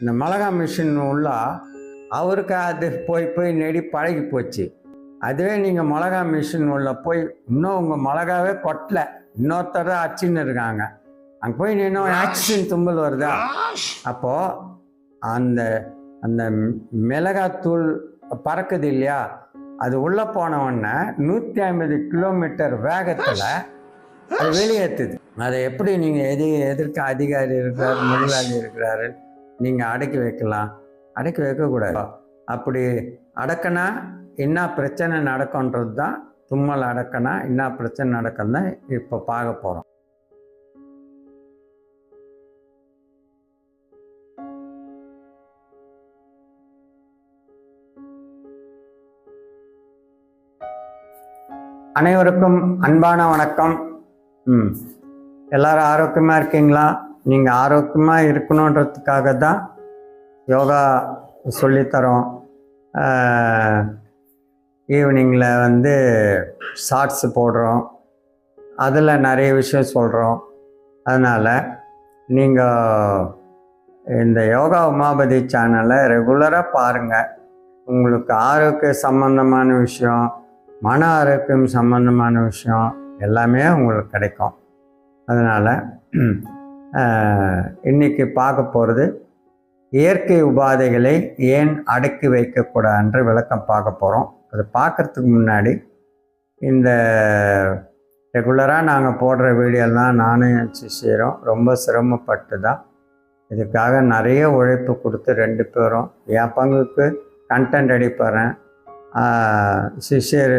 இந்த மிளகா மிஷின் உள்ள அவருக்கு அது போய் போய் நெடி பழகி போச்சு. அதுவே நீங்கள் மிளகா மிஷின் உள்ள போய் இன்னும் உங்கள் மிளகாவே கொட்டல. இன்னொருத்தர் அச்சின்னு இருக்காங்க. அங்கே போய் இன்னும் ஆக்சிஜன் தும்பல் வருதா? அப்போது அந்த அந்த மிளகாத்தூள் பறக்குது இல்லையா? அது உள்ளே போன உடனே நூற்றி ஐம்பது கிலோமீட்டர் வேகத்தில் அது வெளியேற்றுது அதை எப்படி நீங்கள் எது எதிர்க்க அதிகாரி இருக்கிறார் முதலாளி இருக்கிறாரு? நீங்கள் அடக்கி வைக்கலாம். அடக்கி வைக்கக்கூடாது. அப்படி அடக்கினா என்ன பிரச்சனை நடக்கும்ன்றது தான் தும்மல் அடக்கினா என்ன பிரச்சனை நடக்கும் தான் இப்போ பார்க்க போகிறோம் அனைவருக்கும் அன்பான வணக்கம். ம். எல்லாரும் ஆரோக்கியமாக இருக்கீங்களா? நீங்கள் ஆரோக்கியமாக இருக்கணுன்றதுக்காக தான் யோகா சொல்லித்தரோம். ஈவினிங்கில் வந்து ஷார்ட்ஸ் போடுறோம். அதில் நிறைய விஷயம் சொல்கிறோம் அதனால் நீங்கள் இந்த யோகா உமாபதி சேனலை ரெகுலராக பாருங்கள் உங்களுக்கு ஆரோக்கிய சம்பந்தமான விஷயம் மன ஆரோக்கியம் சம்பந்தமான விஷயம் எல்லாமே உங்களுக்கு கிடைக்கும். அதனால் இன்றைக்கி பார்க்க போகிறது இயற்கை உபாதைகளை ஏன் அடக்கி வைக்கக்கூடாதுன்ற விளக்கம் பார்க்க போகிறோம் அது பார்க்குறதுக்கு முன்னாடி இந்த ரெகுலராக நாங்கள் போடுற வீடியோலாம் நானும் என் சிஷியரும் ரொம்ப சிரமப்பட்டு தான் இதுக்காக நிறைய உழைப்பு கொடுத்து ரெண்டு பேரும் என் பங்குக்கு கண்டென்ட் அடிப்படுறேன் சிஷியர்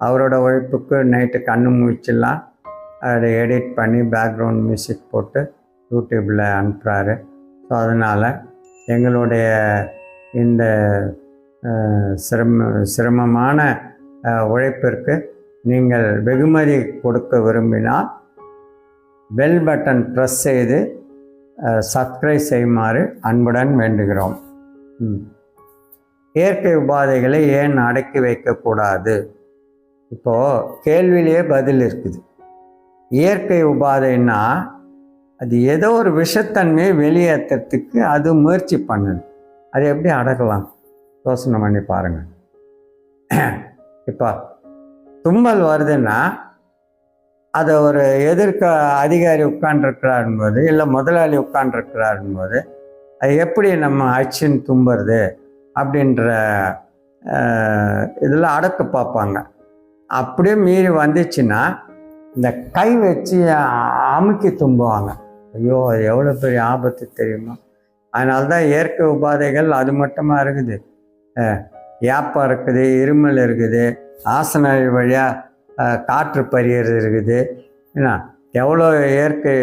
அவரோட உழைப்புக்கு நைட்டு கண்ணு முழிச்செல்லாம் அதை எடிட் பண்ணி பேக்ரவுண்ட் மியூசிக் போட்டு யூடியூப்பில் அனுப்புகிறாரு ஸோ அதனால் எங்களுடைய இந்த சிரம சிரமமான உழைப்பிற்கு நீங்கள் வெகுமதி கொடுக்க விரும்பினால் பெல் பட்டன் ப்ரெஸ் செய்து சப்ஸ்கிரைப் செய்யுமாறு அன்புடன் வேண்டுகிறோம். இயற்கை உபாதைகளை ஏன் அடக்கி வைக்கக்கூடாது? இப்போது கேள்வியிலேயே பதில் இருக்குது. இயற்கை உபாதைன்னா அது ஏதோ ஒரு விஷத்தன்மையை வெளியேற்றுறதுக்கு அது முயற்சி பண்ணுது. அது எப்படி அடக்கலாம்? யோசனை பண்ணி பாருங்கள் இப்போ தும்மல் வருதுன்னா அதை ஒரு எதிர்க்க அதிகாரி உட்காண்டிருக்கிறாருன் போது இல்லை முதலாளி உட்காண்டிருக்கிறாருன் போது அது எப்படி நம்ம அச்சின் தும்புறது அப்படின்ற இதில் அடக்க பார்ப்பாங்க. அப்படியே மீறி வந்துச்சுன்னா இந்த கை வச்சு அமுக்கி தும்புவாங்க. ஐயோ அது எவ்வளோ பெரிய ஆபத்து தெரியுமா? அதனால தான் இயற்கை உபாதைகள் அது மட்டுமா இருக்குது? ஏப்பம் இருக்குது இருமல் இருக்குது ஆசன வழியாக காற்று பறியறது இருக்குது. என்ன எவ்வளோ இயற்கை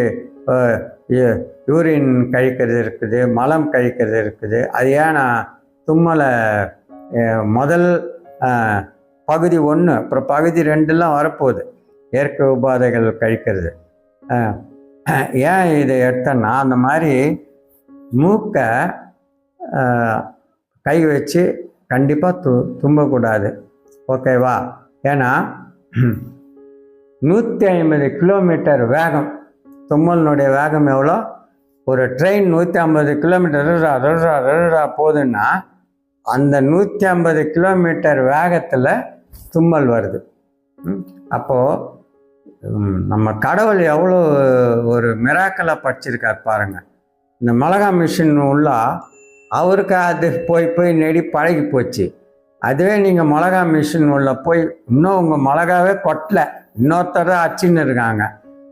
யூ- யூரின் கழிக்கிறது இருக்குது மலம் கழிக்கிறது இருக்குது. அது ஏன் நான் தும்மலை முதல் பகுதி ஒன்று அப்புறம் பகுதி ரெண்டுலாம் வரப்போகுது. இயற்கை உபாதைகள் கழிக்கிறது. ஏன் இதை எடுத்தேன்னா அந்த மாதிரி மூக்கை கை வச்சு கண்டிப்பாக து தும்பக்கூடாது. ஓகேவா ஏன்னா நூற்றி ஐம்பது கிலோமீட்டர் வேகம். தும்மலினுடைய வேகம் எவ்வளோ? ஒரு ட்ரெயின் நூற்றி ஐம்பது கிலோமீட்டர் ரா ரா ரா போகுதுன்னா அந்த நூற்றி ஐம்பது கிலோமீட்டர் வேகத்தில் தும்மல் வருது. அப்போது நம்ம கடவுள் எவ்வளோ ஒரு மிராக்கலாக படிச்சிருக்கார் பாருங்கள் இந்த மிளகா மிஷின் உள்ள அவருக்கு அது போய் போய் நெடி பழகி போச்சு. அதுவே நீங்கள் மிளகா மிஷின் உள்ள போய் இன்னும் உங்கள் மிளகாவே கொட்டல. இன்னொருத்தர் அச்சின்னு இருக்காங்க.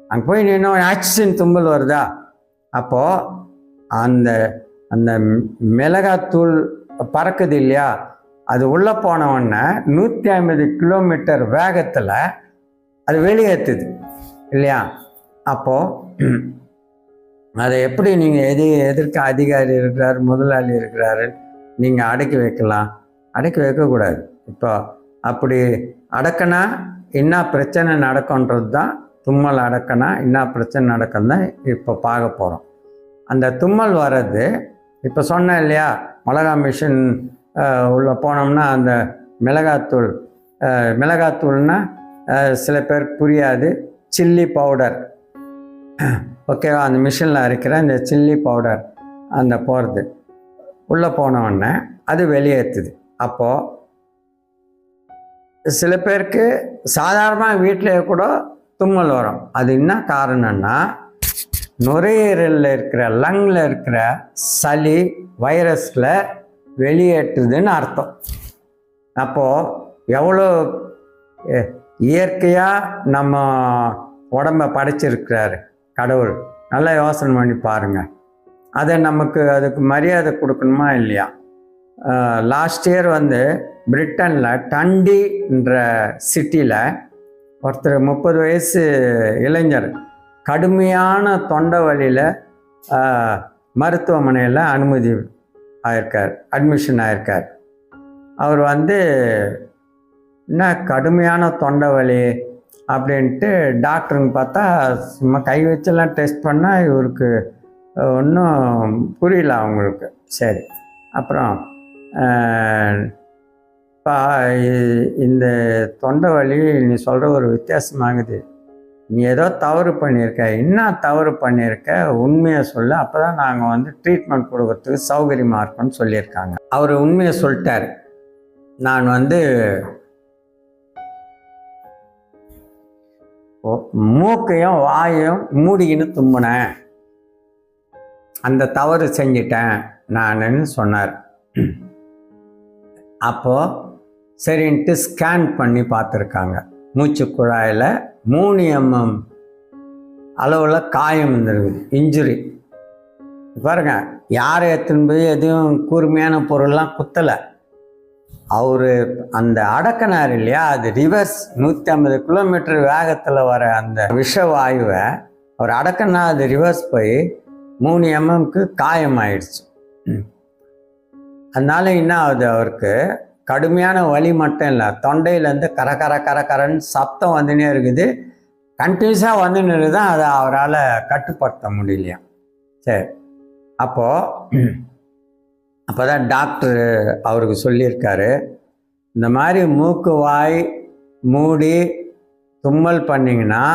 அங்கே போய் இன்னும் ஆக்சிஜன் தும்பல் வருதா? அப்போது அந்த அந்த மிளகாத்தூள் பறக்குது இல்லையா? அது உள்ளே போனவொடனே நூற்றி ஐம்பது கிலோமீட்டர் வேகத்தில் அது வெளியேற்றுது இல்லையா? அப்போது அதை எப்படி நீங்கள் எது எதிர்க்க அதிகாரி இருக்கிறார் முதலாளி இருக்கிறாரு நீங்கள் அடக்கி வைக்கலாம். அடக்கி வைக்கக்கூடாது. இப்போ அப்படி அடக்கினா என்ன பிரச்சனை நடக்கும்ன்றது தான் தும்மல் அடக்கினா என்ன பிரச்சனை நடக்கும் தான் இப்போ பார்க்க போகிறோம் அந்த தும்மல் வர்றது இப்போ சொன்னேன் இல்லையா மிளகா மிஷின் உள்ளே போனோம்னா அந்த மிளகாத்தூள் மிளகாத்தூள்னால் மிளகாத்தூள்னா சில பேர் புரியாது. Chilli powder. ஓகேவா அந்த மிஷினில் இருக்கிற இந்த சில்லி பவுடர் அந்த போகிறது உள்ளே போனவுடனே அது வெளியேற்றுது அப்போது சில பேருக்கு சாதாரணமாக வீட்டிலேயே கூட தும்மல் வரும். அது என்ன காரணம்னா நுரையீரலில் இருக்கிற லங்கில் இருக்கிற சளி வைரஸில் வெளியேற்றுதுன்னு அர்த்தம். அப்போது எவ்வளோ இயற்கையாக நம்ம உடம்ப படைச்சிருக்கிறாரு. கடவுள். நல்லா யோசனை பண்ணி பாருங்கள் அதை நமக்கு அதுக்கு மரியாதை கொடுக்கணுமா இல்லையா? லாஸ்ட் இயர் வந்து பிரிட்டனில் டண்டின்ற சிட்டியில் ஒருத்தர் முப்பது வயசு இளைஞர் கடுமையான தொண்டை வழியில் மருத்துவமனையில் அனுமதி ஆயிருக்கார் அட்மிஷன் ஆயிருக்கார். அவர் வந்து என்ன கடுமையான தொண்டை வலி அப்படின்ட்டு டாக்டருங்க பார்த்தா சும்மா கை வச்செல்லாம் டெஸ்ட் பண்ணால் இவருக்கு ஒன்றும் புரியல அவங்களுக்கு. சரி. அப்புறம் இப்போ பா இந்த தொண்டை வலி நீ சொல்கிற ஒரு வித்தியாசமாகுது நீ ஏதோ தவறு பண்ணியிருக்க. என்ன தவறு பண்ணியிருக்க? உண்மையை சொல்லு. அப்போ தான் நாங்கள் வந்து ட்ரீட்மெண்ட் கொடுக்கறதுக்கு சௌகரியமாக இருக்கும்னு சொல்லியிருக்காங்க. அவர் உண்மையை சொல்லிட்டார். நான் வந்து மூக்கையும் வாயையும் மூடிக்கின்னு தும்முனேன். அந்த தவறு செஞ்சிட்டேன் நானுன்னு சொன்னார். அப்போது சரின்ட்டு ஸ்கேன் பண்ணி பார்த்துருக்காங்க. மூச்சு குழாயில் மூணு எம்எம் அளவில் காயம் இருந்திருக்குது இன்ஜுரி பாருங்க யாரை எடுத்துன்னு போய் எதுவும் கூர்மையான பொருள்லாம் குத்தலை. அவர் அந்த அடக்கினார் இல்லையா? அது ரிவர்ஸ் நூற்றி ஐம்பது கிலோமீட்டர் வேகத்தில் வர அந்த விஷவாயுவை அவர் அடக்கினா அது ரிவர்ஸ் போய் மூணு எம்எம்க்கு காயமாயிடுச்சு. அதனால என்ன ஆகுது அவருக்கு? கடுமையான வலி மட்டும் இல்லை தொண்டையிலேருந்து கர கர கர கரன்னு சத்தம் வந்துனே இருக்குது. கண்டினியூஸாக வந்துன்னு தான் அதை அவரால் கட்டுப்படுத்த முடியலையா? சரி. அப்போது அப்போ தான் டாக்டர் அவருக்கு சொல்லியிருக்காரு இந்த மாதிரி மூக்கு வாய் மூடி தும்மல் பண்ணிங்கன்னா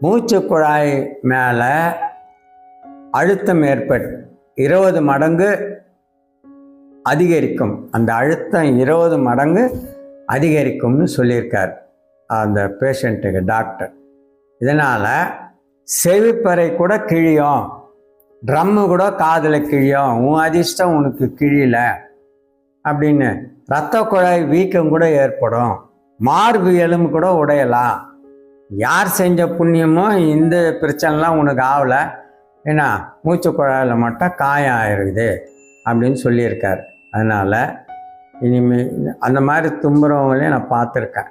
மூச்சு குழாய் மேலே அழுத்தம் ஏற்பட்டு இருபது மடங்கு அதிகரிக்கும். அந்த அழுத்தம் இருபது மடங்கு அதிகரிக்கும்னு சொல்லியிருக்கார் அந்த பேஷண்ட்டுக்கு டாக்டர். இதனால் செவிப்பறை கூட கிழியும். ட்ரம்மு கூட காதில் கிழியும். உன் அதிர்ஷ்டம் உனக்கு கிழியில. அப்படின்னு ரத்த குழாய் வீக்கம் கூட ஏற்படும். மார்பு எலும்பு கூட உடையலாம். யார் செஞ்ச புண்ணியமோ இந்த பிரச்சனைலாம் உனக்கு ஆகலை ஏன்னா மூச்சு குழாயில் மட்டும் காயம் ஆயிருக்குது அப்படின்னு சொல்லியிருக்கார். அதனால் இனிமே அந்த மாதிரி தும்புறவங்களையும் நான் பார்த்துருக்கேன்.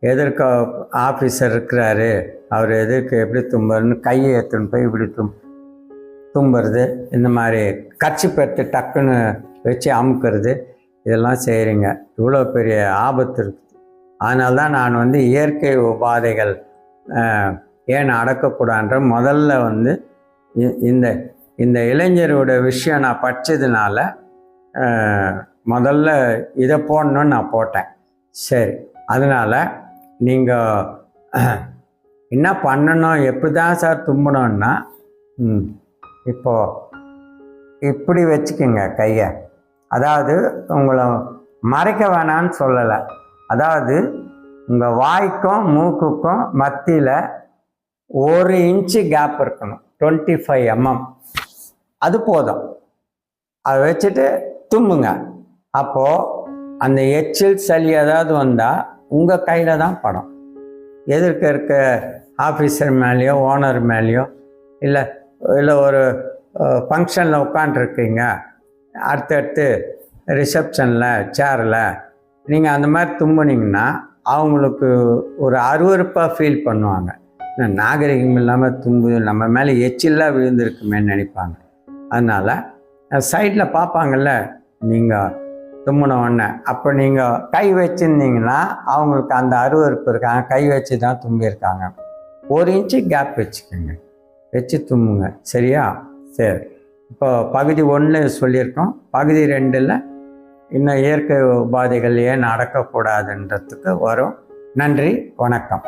எதிர்க்க ஆஃபீஸர் இருக்கிறாரு. அவர் எதுக்கு எப்படி தும்புறன்னு கையை எடுத்துன்னு போய் இப்படி தும் தும்புறது இந்த மாதிரி கட்சி பெற்று டக்குன்னு வச்சு அமுக்கிறது இதெல்லாம் செய்கிறீங்க இவ்வளோ பெரிய ஆபத்து இருக்குது அதனால தான் நான் வந்து இயற்கை உபாதைகள் ஏன் அடக்கக்கூடாதுன்ற முதல்ல வந்து இ- இந்த இந்த இளைஞரோட விஷயம் நான் படித்ததுனால முதல்ல இதை போடணும்னு நான் போட்டேன். சரி. அதனால் நீங்கள் என்ன பண்ணணும் எப்படி தான் சார் தும்பணும்னா இப்போது இப்படி வச்சுக்கோங்க கையை. அதாவது உங்களை மறைக்க வேணான்னு சொல்லலை. அதாவது உங்கள் வாய்க்கும் மூக்குக்கும் மத்தியில் ஒரு இன்ச்சு கேப் இருக்கணும். டுவெண்ட்டி ஃபைவ் எம்எம் அது போதும். அதை வச்சுட்டு தும்புங்க. அப்போது அந்த எச்சில் சளி ஏதாவது வந்தால் உங்கள் கையில் தான் படம். எதிர்க்க இருக்க ஆஃபீஸர் மேலேயோ ஓனர் மேலேயோ இல்லை இல்லை ஒரு ஃபங்க்ஷனில் உட்காண்ட்ருக்கீங்க அடுத்தடுத்து ரிசப்ஷனில் சேரில் நீங்கள் அந்த மாதிரி தும்புனீங்கன்னா அவங்களுக்கு ஒரு அருவருப்பாக ஃபீல் பண்ணுவாங்க. நாகரிகம் இல்லாமல் தும்பு நம்ம மேலே எச்சில்லாம் விழுந்திருக்குமேன்னு நினைப்பாங்க. அதனால் சைடில் பார்ப்பாங்கல்ல நீங்கள் தும்முன உடனே. அப்போ நீங்கள் கை வச்சுருந்தீங்கன்னா அவங்களுக்கு அந்த அருவருப்பு இருக்காங்க கை வச்சு தான் தும்பியிருக்காங்க. ஒரு இன்ச்சு கேப் வச்சுக்கோங்க. வச்சு தும்முங்க சரியா? சரி. இப்போ பகுதி ஒன்று சொல்லியிருக்கோம். பகுதி ரெண்டில் இன்னும் இயற்கை உபாதைகள் ஏன் நடக்கக்கூடாதுன்றதுக்கு வரும். நன்றி. வணக்கம்.